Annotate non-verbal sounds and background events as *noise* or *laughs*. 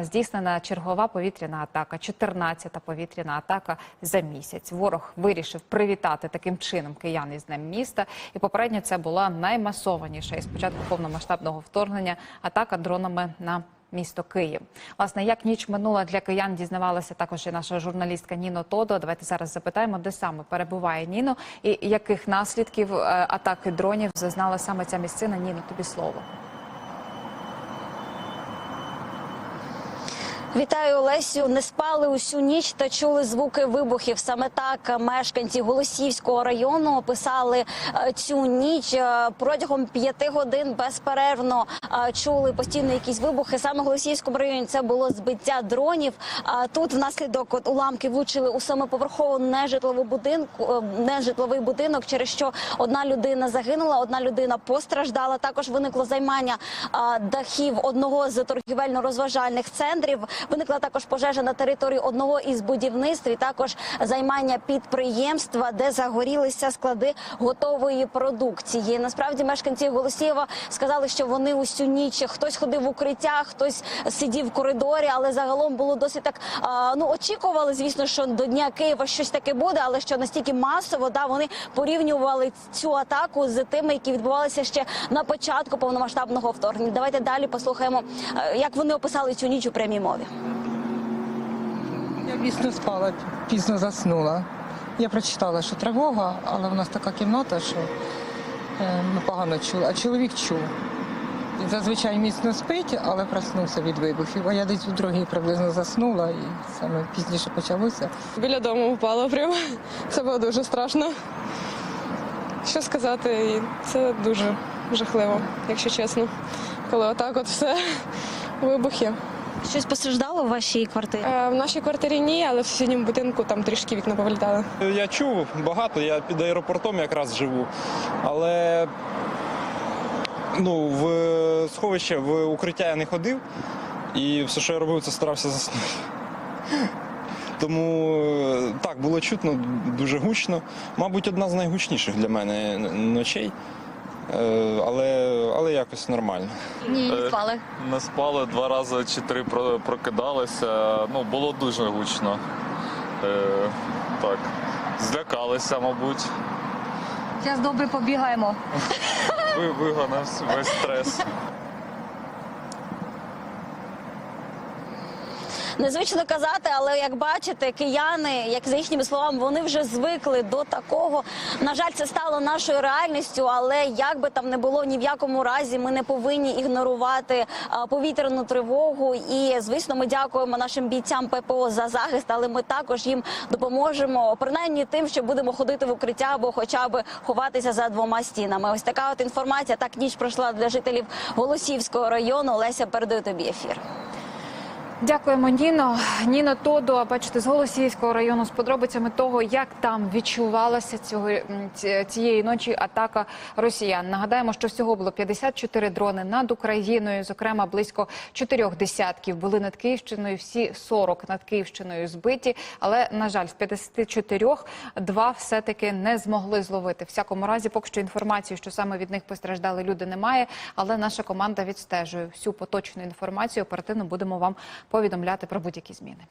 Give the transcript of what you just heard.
здійснена чергова повітряна атака, 14-та повітряна атака за місяць. Ворог вирішив привітати таким чином киян із днем міста. І попередньо це була наймасованіша із початку повномасштабного вторгнення атака дронами на місто Київ. Власне, як ніч минула для киян, дізнавалася також і наша журналістка Ніно Тодо. Давайте зараз запитаємо, де саме перебуває Ніно і яких наслідків е, атаки дронів зазнала саме ця місцина. Ніно, тобі слово. Вітаю Олесю. Не спали усю ніч та чули звуки вибухів. Саме так мешканці Голосівського району описали е, цю ніч Е, протягом п'яти годин безперервно е, чули постійно якісь вибухи. Саме в Голосівському районі це було збиття дронів. Тут внаслідок от уламки влучили у самоповерхову нежитлову будинку, нежитловий будинок, через що одна людина загинула, одна людина постраждала. Також виникло займання дахів одного з торгівельно-розважальних центрів. Виникла також пожежа на території одного із будівництв. І також займання підприємства, де загорілися склади готової продукції. Насправді мешканці Голосієва сказали, що вони усю ніч хтось ходив в укриття, хтось сидів в коридорі, але загалом було досить так. ну очікували, звісно, що до дня Києва щось таке буде, але що настільки масово да вони порівнювали цю атаку з тими, які відбувалися ще на початку повномасштабного вторгнення. Давайте далі послухаємо, е, як вони описали цю ніч у прямій мові. Я пізно спала, пізно заснула. Я прочитала, що тривога, але в нас така кімната, що е, ми погано чули. А чоловік чув. Зазвичай міцно спить, але проснувся від вибухів. А я десь у другій приблизно заснула і саме пізніше почалося. Біля дому впало прямо. Це було дуже страшно. Що сказати, це дуже жахливо, якщо чесно. Коли отак от все вибухи. Щось постраждало в вашій квартирі? Е, в нашій квартирі ні, але в сусідньому будинку там трішки вікна повилітали. Я чув багато, я під аеропортом якраз живу. Але ну, в сховище, в укриття я не ходив. І все, що я робив, це старався заснути. Тому е, так, було чутно, дуже гучно. Мабуть, одна з найгучніших для мене ночей. Е, Але, але якось нормально. Ні, не не спали. Не спали два рази чи три прокидалися. Ну, було дуже гучно. Е, так. Злякалися, мабуть. Зараз добре побігаємо. *laughs* Ви вигонав весь стрес. Незвично казати, але як бачите, кияни, як за їхніми словами, вони вже звикли до такого. На жаль, це стало нашою реальністю, але як би там не було, ні в якому разі ми не повинні ігнорувати повітряну тривогу. І звісно, ми дякуємо нашим бійцям ППО за захист, але ми також їм допоможемо принаймні тим, що будемо ходити в укриття або хоча б ховатися за двома стінами. Ось така от інформація. Так ніч пройшла для жителів Голосівського району. Леся передаю тобі ефір. Дякуємо, Ніно. Ніно Тодо, бачите, з Голосіївського району з подробицями того, як там відчувалася цього цієї ночі атака росіян. Нагадаємо, що всього було 54 дрони над Україною. Зокрема, близько чотирьох десятків були над Київщиною. Всі 40 над Київщиною збиті. Але на жаль, з 54 два все таки не змогли зловити. В всякому разі, поки що інформації, що саме від них постраждали люди, немає. Але наша команда відстежує всю поточну інформацію. Оперативно будемо вам повідомляти про будь-які зміни.